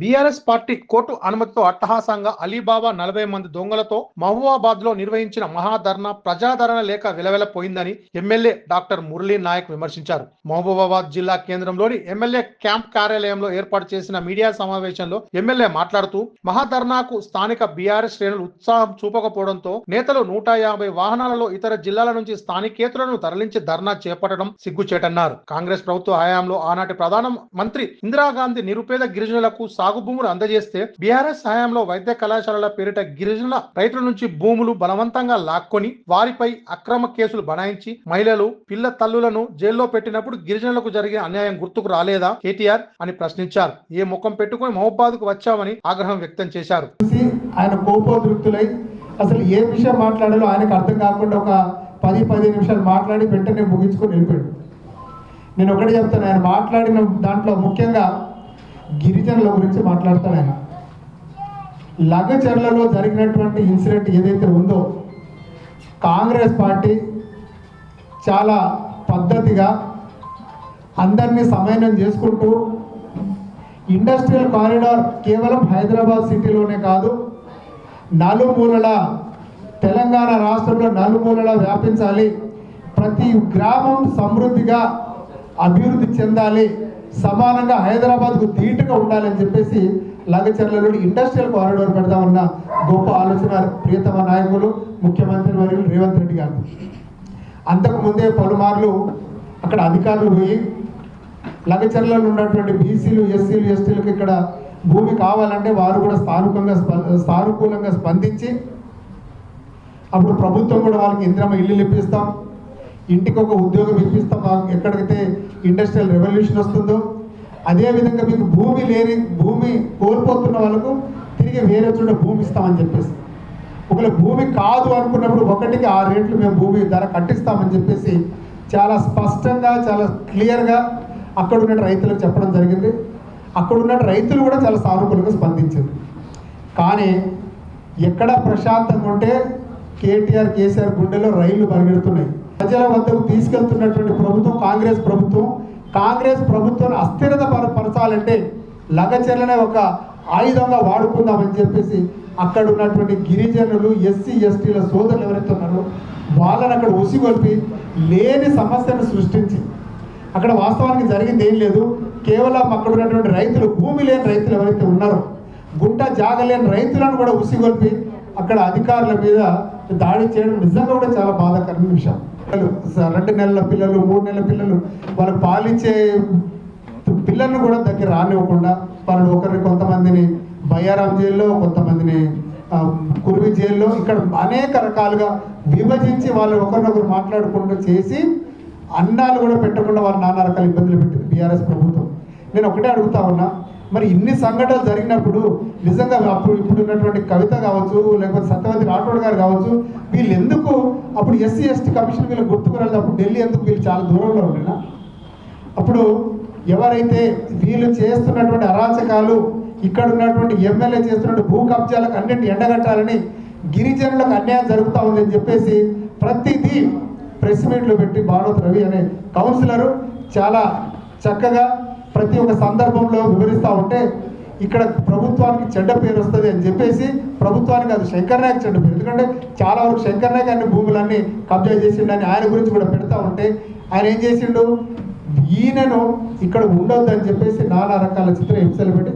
BRS party court అనుమతితో అట్టహాసంగా Alibaba నలభై మంది దొంగలతో మహబూబాబాద్లో నిర్వహించిన మహాధర్నా ప్రజాదరణ లేక విలవెలపోయిందని ఎమ్మెల్యే డాక్టర్ మురళీ నాయక్ విమర్శించారు. మహబూబాబాద్ జిల్లా కేంద్రంలోని ఎమ్మెల్యే క్యాంప్ కార్యాలయంలో ఏర్పాటు చేసిన మీడియా సమావేశంలో ఎమ్మెల్యే మాట్లాడుతూ మహాధర్నాకు స్థానిక బీఆర్ఎస్ శ్రేణులు ఉత్సాహం చూపకపోవడంతో నేతలు నూట యాభై వాహనాలలో ఇతర జిల్లాల నుంచి స్థానికేతరులను తరలించి ధర్నా చేపట్టడం సిగ్గుచేటన్నారు. కాంగ్రెస్ ప్రభుత్వ హయాంలో ఆనాటి ప్రధాన మంత్రి ఇందిరాగాంధీ నిరుపేద గిరిజనులకు సాగు భూములు అందజేస్తే బీఆర్ఎస్ హయాంలో వైద్య కళాశాలల పేరిట గిరిజనుల రైతుల నుంచి భూములు బలవంతంగా లాక్కొని వారిపై అక్రమ కేసులు బనాయించి మహిళలు పిల్ల తల్లులను జైల్లో పెట్టినప్పుడు గిరిజనులకు జరిగిన అన్యాయం గుర్తుకు రాలేదా కేటీఆర్ అని ప్రశ్నించారు. ఏ ముఖం పెట్టుకుని మహబాద్కు వచ్చామని ఆగ్రహం వ్యక్తం చేశారు. ఆయన కోపోదృప్తులై అసలు ఏ విషయం మాట్లాడాలో ఆయనకు అర్థం కాకుండా ఒక పది పది నిమిషాలు మాట్లాడి వెంటనే ముగించుకొని వెళ్ళిపోయాడు. నేను ఒకటి చెప్తాను ఆయన మాట్లాడిన దాంట్లో ముఖ్యంగా గిరిజనుల గురించి మాట్లాడతాడు ఆయన. లగచర్లలో జరిగినటువంటి ఇన్సిడెంట్ ఏదైతే ఉందో కాంగ్రెస్ పార్టీ చాలా పద్ధతిగా అందరినీ సమన్వయం చేసుకుంటూ ఇండస్ట్రియల్ కారిడార్ కేవలం హైదరాబాద్ సిటీలోనే కాదు నలుమూలల తెలంగాణ రాష్ట్రంలో నలుమూలల వ్యాపించాలి ప్రతి గ్రామం సమృద్ధిగా అభివృద్ధి చెందాలి సమానంగా హైదరాబాద్కు ధీటుగా ఉండాలని చెప్పేసి లగచర్లలో ఇండస్ట్రియల్ కారిడోర్ పెడదామన్న గొప్ప ఆలోచన ప్రియతమ నాయకులు ముఖ్యమంత్రి వర్యులు రేవంత్ రెడ్డి గారు. అంతకుముందే పలుమార్లు అక్కడ అధికారులు పోయి లగచర్లలో ఉన్నటువంటి బీసీలు ఎస్సీలు ఎస్టీలకు ఇక్కడ భూమి కావాలంటే వారు కూడా స్థానికంగా స్ప- సానుకూలంగా స్పందించి అప్పుడు ప్రభుత్వం కూడా వాళ్ళకి ఇంద్రమ ఇల్లు ఇప్పిస్తాం ఇంటికి ఒక ఉద్యోగం ఇప్పిస్తాం ఎక్కడికైతే ఇండస్ట్రియల్ రెవల్యూషన్ వస్తుందో అదేవిధంగా మీకు భూమి లేని భూమి కోల్పోతున్న వాళ్ళకు తిరిగి వేరే చోట భూమి ఇస్తామని చెప్పేసి. ఒకవేళ భూమి కాదు అనుకున్నప్పుడు ఒకటికి ఆ రేట్లు మేము భూమి ధర కట్టిస్తామని చెప్పేసి చాలా స్పష్టంగా చాలా క్లియర్గా అక్కడ ఉన్న రైతులకు చెప్పడం జరిగింది. అక్కడ ఉన్న రైతులు కూడా చాలా సానుకూలంగా స్పందించింది కానీ ఎక్కడ ప్రశాంతంగా ఉంటే కేటీఆర్ కేసీఆర్ గుండెలో రైళ్ళు పరిగెడుతున్నాయి. ప్రజల వద్దకు తీసుకెళ్తున్నటువంటి ప్రభుత్వం కాంగ్రెస్ ప్రభుత్వం కాంగ్రెస్ ప్రభుత్వాన్ని అస్థిరత పరచాలంటే లగచర్లనే ఒక ఆయుధంగా వాడుకుందామని చెప్పేసి అక్కడ ఉన్నటువంటి గిరిజనులు ఎస్సీ ఎస్టీల సోదరులు ఎవరైతే ఉన్నారో వాళ్ళని అక్కడ ఉసిగొల్పి లేని సమస్యను సృష్టించి అక్కడ వాస్తవానికి జరిగింది ఏం లేదు. కేవలం అక్కడ ఉన్నటువంటి రైతులు భూమి లేని రైతులు ఎవరైతే ఉన్నారో గుంట జాగలేని రైతులను కూడా ఉసిగొల్పి అక్కడ అధికారుల మీద దాడి చేయడం నిజంగా కూడా చాలా బాధాకరమైన విషయం. రెండు నెలల పిల్లలు మూడు నెలల పిల్లలు వాళ్ళకి పాలిచ్చే పిల్లల్ని కూడా దగ్గర రానివ్వకుండా వాళ్ళు ఒకరిని కొంతమందిని బయ్యారాం జైల్లో కొంతమందిని కురివి జైల్లో ఇక్కడ అనేక రకాలుగా విభజించి వాళ్ళు ఒకరినొకరు మాట్లాడుకుంటూ చేసి అన్నాలు కూడా పెట్టకుండా వాళ్ళు నానా రకాల ఇబ్బందులు పెట్టింది బీఆర్ఎస్ ప్రభుత్వం. నేను ఒకటే అడుగుతా ఉన్నా మరి ఇన్ని సంఘటనలు జరిగినప్పుడు నిజంగా అప్పుడు ఇప్పుడు ఉన్నటువంటి కవిత కావచ్చు లేకపోతే సత్యవతి రాఠోడ్ గారు కావచ్చు వీళ్ళు ఎందుకు అప్పుడు ఎస్సీ ఎస్టీ కమిషన్ వీళ్ళు గుర్తుకు అప్పుడు ఢిల్లీ ఎందుకు వీళ్ళు చాలా దూరంలో ఉండినా? అప్పుడు ఎవరైతే వీళ్ళు చేస్తున్నటువంటి అరాచకాలు ఇక్కడ ఉన్నటువంటి ఎమ్మెల్యే చేస్తున్నటువంటి భూ కబ్జాలకు అన్నింటి ఎండగట్టాలని గిరిజనులకు అన్యాయం జరుగుతూ ఉందని చెప్పేసి ప్రతిదీ ప్రెస్ మీట్లు పెట్టి భారత్ రవి అనే కౌన్సిలరు చాలా చక్కగా ప్రతి ఒక్క సందర్భంలో వివరిస్తూ ఉంటే ఇక్కడ ప్రభుత్వానికి చెడ్డ పేరు వస్తుంది అని చెప్పేసి ప్రభుత్వానికి అది శంకర్ నాయక్ చెడ్డ పేరు. ఎందుకంటే చాలా వరకు శంకర్ నాయక్ అన్ని భూములన్నీ కబ్జా చేసిండని ఆయన గురించి కూడా పెడతా ఉంటే ఆయన ఏం చేసిండు? ఈయనను ఇక్కడ ఉండొద్దని చెప్పేసి నానా రకాల చిత్ర హింసలు పెట్టి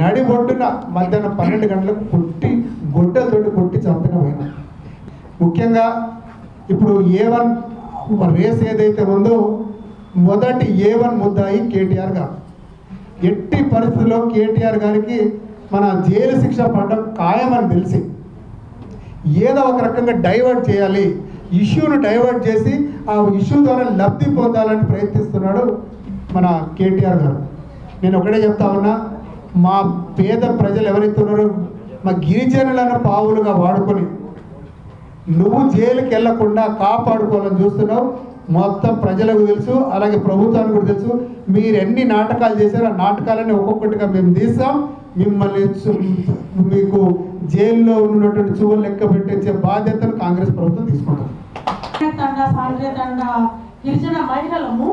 నడిబొడ్డున మధ్యాహ్నం పన్నెండు గంటలకు కొట్టి గొడ్డలతోటి కొట్టి చంపిన పోయిన ముఖ్యంగా ఇప్పుడు ఏ వన్ రేస్ ఏదైతే ఉందో మొదటి ఏ వన్ ముద్దాయి కేటీఆర్ గారు. ఎట్టి పరిస్థితుల్లో కేటీఆర్ గారికి మన జైలు శిక్ష పడడం ఖాయమని తెలిసి ఏదో ఒక రకంగా డైవర్ట్ చేయాలి ఇష్యూను డైవర్ట్ చేసి ఆ ఇష్యూ ద్వారా లబ్ధి పొందాలని ప్రయత్నిస్తున్నాడు మన కేటీఆర్ గారు. నేను ఒకటే చెప్తా ఉన్నా మా పేద ప్రజలు ఎవరైతే ఉన్నారో మా గిరిజనులను పావులుగా వాడుకొని నువ్వు జైలుకి వెళ్ళకుండా కాపాడుకోవాలని చూస్తున్నావు మొత్తం ప్రజలకు తెలుసు అలాగే ప్రభుత్వానికి కూడా తెలుసు. మీరు ఎన్ని నాటకాలు చేశారో ఆ నాటకాలన్నీ ఒక్కొక్కటిగా మేము తీస్తాం. మిమ్మల్ని మీకు జైల్లో ఉన్నటువంటి చువ్వలు లెక్క పెట్టించే బాధ్యతను కాంగ్రెస్ ప్రభుత్వం తీసుకుంటుంది. గిరిజన మహిళలము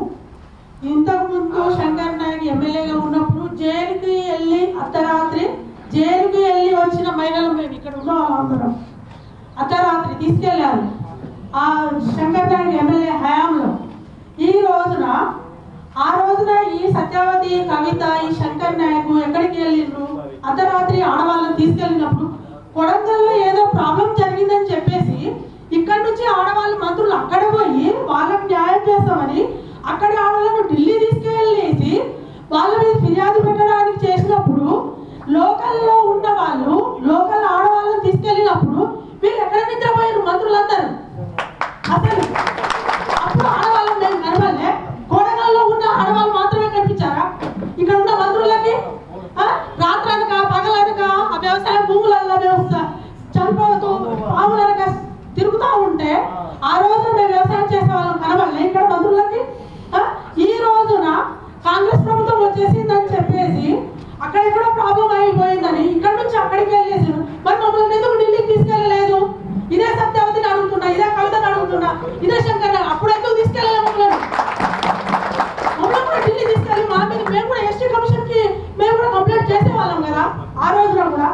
ఇంతకు ముందు శంకర్ నాయక్ ఎమ్మెల్యేగా ఉన్నప్పుడు జైలుకి వెళ్ళి అర్ధరాత్రి జైలుకి వెళ్ళి వచ్చిన మహిళలు మేము ఇక్కడ ఉన్నాం అందరం. అర్ధరాత్రి తీసుకెళ్ళారు ఆ శంకర్ నాయక్ ఎమ్మెల్యే హయాంలో ఈ రోజున ఆ రోజున ఈ సత్యవతి కవిత ఈ శంకర్ నాయకు ఎక్కడికి వెళ్ళిండ్రు? అర్ధరాత్రి ఆడవాళ్ళని తీసుకెళ్ళినప్పుడు కొడంగల్లో ఏదో ప్రాబ్లం జరిగిందని చెప్పేసి ఇక్కడి నుంచి ఆడవాళ్ళు మంత్రులు అక్కడ పోయి వాళ్ళకి న్యాయం చేస్తామని అక్కడి ఆడవాళ్ళను ఢిల్లీ తీసుకెళ్ళేసి వాళ్ళ మీద ఫిర్యాదు పెట్టడానికి చేసినప్పుడు లోకల్లో ఉన్న చనిపోతూ పాములనక తిరుగుతూ ఉంటే ఆ. రోజు మేము వ్యవసాయం చేసే వాళ్ళం కనవాలే ఇక్కడ మంత్రులకి? ఈ రోజున కాంగ్రెస్ ప్రభుత్వం వచ్చేసిందని చెప్పేసి అక్కడెక్కడో ప్రాబ్లం అయిపోయిందని ఇక్కడ నుంచి అక్కడికి వెళ్ళేసి మరి మమ్మల్ని ఎందుకు ఢిల్లీకి తీసుకెళ్ళలేదు? ఇదే సత్యవతిని అడుగుతున్నా ఇదే కవితని అడుగుతున్నా ఇదే శంకర్ అప్పుడు ఎందుకు తీసుకెళ్ళాలి మమ్మల్ని మమ్మల్ని కూడా ఢిల్లీ తీసుకెళ్ళి మా మీద మేము కూడా ఎస్టీ కమిషన్కి మేము కూడా కంప్లైంట్ చేసేవాళ్ళం కదా ఆ రోజున కూడా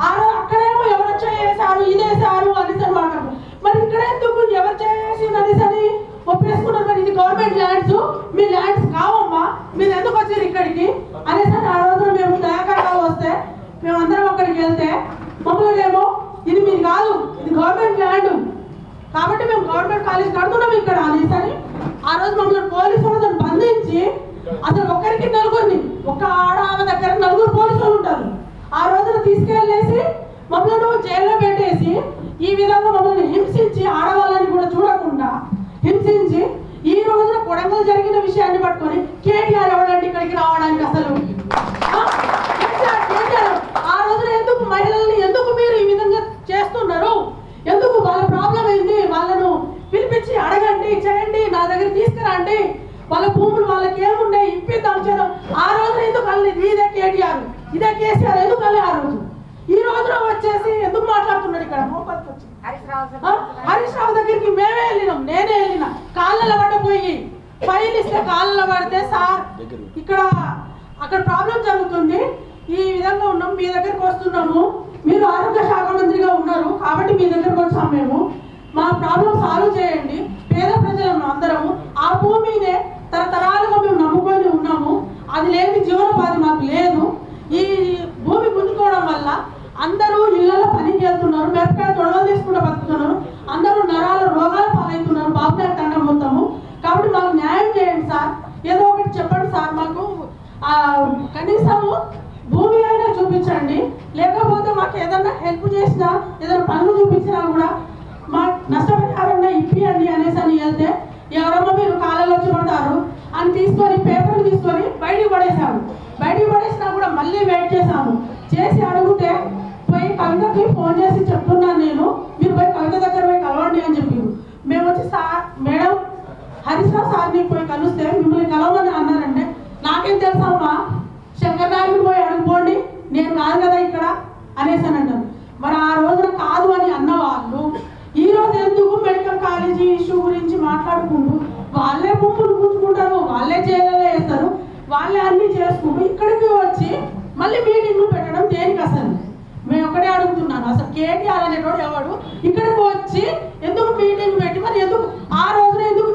ఆ రోజు అక్కడేమో ఎవరు చేశారు ఇదేశారు అనేసి అని మాట్లాడు మరి ఇక్కడ ఎందుకు ఎవరు చేసి అనేసి అని ఒప్పేసుకున్నారు మరి ఇది గవర్నమెంట్ ల్యాండ్స్ మీ ల్యాండ్స్ కావమ్మా మీరు ఎందుకు వచ్చారు ఇక్కడికి? అనేసి ఆ రోజున మేము దయాకరణ వస్తే మేమందరం అక్కడికి వెళ్తే మమ్మల్ని ఏమో ఇది మీది కాదు ఇది గవర్నమెంట్ ల్యాండ్. కాబట్టి మేము గవర్నమెంట్ కాలేజ్ కడుతున్నాం ఇక్కడ. అనేసరి ఆ రోజు మమ్మల్ని పోలీసు వాళ్ళని బంధించి అసలు ఒక్కరికి నలుగురిని ఒక ఆడ ఆమె దగ్గర నలుగురు పోలీసులు ఉంటారు. ఆ రోజున తీసుకెళ్ళేసి మమ్మల్ని జైల్లో పెట్టేసి ఈ విధంగా మమ్మల్ని హింసించి ఆడవాళ్ళని కూడా చూడకుండా హింసించి ఈ రోజున కొడంగల్ జరిగిన విషయాన్ని పట్టుకొని కేటీఆర్ ఎవడంటే ఇక్కడికి రావడానికి అసలు ఆ? కేటీఆర్, కేటీఆర్, ఆ రోజున ఎందుకు మహిళల్ని ఎందుకు మీరు ఈ విధంగా చేస్తున్నారు ఎందుకు వాళ్ళ ప్రాబ్లం ఏంది వాళ్ళను పిలిపించి అడగండి చేయండి నా దగ్గర తీసుకురండి వాళ్ళ భూములు వాళ్ళకి ఏమున్నాయి ఇప్పిద్దాం చేద్దాం ఆ రోజు ఎందుకు వెళ్ళలేదు ఇదే కేటీఆర్ ఇదే కేసీఆర్ ఎందుకు వెళ్ళి ఆ రోజు ఈ రోజున వచ్చేసి ఎందుకు మాట్లాడుతున్నాడు ఇక్కడ మోపతికి వచ్చి ఆ? హరీష్ రావు దగ్గరికి మేమే వెళ్ళినాం నేనే వెళ్ళిన. కాళ్ళలో పడపోయి ఫైల్ ఇస్తే కాళ్ళలో పడితే సార్ ఇక్కడ అక్కడ ప్రాబ్లం జరుగుతుంది. ఈ విధంగా ఉన్నాం మీ దగ్గరకు వస్తున్నాము. మీరు ఆరోగ్య శాఖ మంత్రిగా ఉన్నారు కాబట్టి మీ దగ్గరకు వచ్చాం మేము. మా ప్రాబ్లం సాల్వ్ చేయండి. పేద ప్రజలం అందరము ఆ భూమినే తరతరాలుగా మేము నమ్ముకొని ఉన్నాము. అది లేని జీవనోపాధి మాకు లేదు. ఈ భూమి గుంజుకోవడం వల్ల అందరూ ఇళ్ళలో పని చేస్తున్నారు మిరపకాయ తొడవలు తీసుకుంటూ బతుకుతున్నారు అందరూ నరాల రోగాల పాలవుతున్నారు బాబు గారి తండం మొత్తము కాబట్టి మాకు న్యాయం చేయండి సార్. ఏదో ఒకటి చెప్పండి సార్. మాకు కనీసము భూమి అయినా చూపించండి. లేకపోతే మాకు ఏదైనా హెల్ప్ చేసినా ఏదైనా పనులు చూపించినా కూడా మా నష్టపరిహారంగా ఇప్పియండి అనేసి అని వెళ్తే ఎవరమ్మో మీరు కాలంలో చూడతారు అని తీసుకొని పేపర్లు తీసుకొని బయటికి పడేశాము. బయటికి పడేసినా కూడా మళ్ళీ వెయిట్ చేశాము. చేసి అడిగితే పోయి కవితకి ఫోన్ చేసి చెప్తున్నాను నేను మీరు పోయి కవిత దగ్గర పోయి కలవండి అని చెప్పారు. మేము వచ్చి సార్ మేడం హరీశ్రావు సార్ని పోయి కలిస్తే మిమ్మల్ని కలవమని అన్నారంటే నాకేం తెలుసమ్మా శంకర్ నాయకుడు పోయి అడుగుపోండి నేను కాదు కదా ఇక్కడ అనేసి అని అంటాను మరి ఆ రోజున కాదు అని అన్నవాళ్ళు ఈ రోజు ఎందుకు మెడికల్ కాలేజీ ఇష్యూ గురించి మాట్లాడుకుంటూ వాళ్ళే భూములు కూర్చుకుంటారు వాళ్ళే జైల్లో వేస్తారు వాళ్ళే అన్ని చేసుకుంటూ ఇక్కడికి వచ్చి మళ్ళీ మీటింగ్లు పెట్టడం దేనికి అసలు మేము ఒకటే అడుగుతున్నాను. అసలు కేటీఆర్ అనేటోడు ఎవడు? ఇక్కడికి వచ్చి ఎందుకు మీటింగ్ పెట్టి మరి ఎందుకు? ఆ రోజున ఎందుకు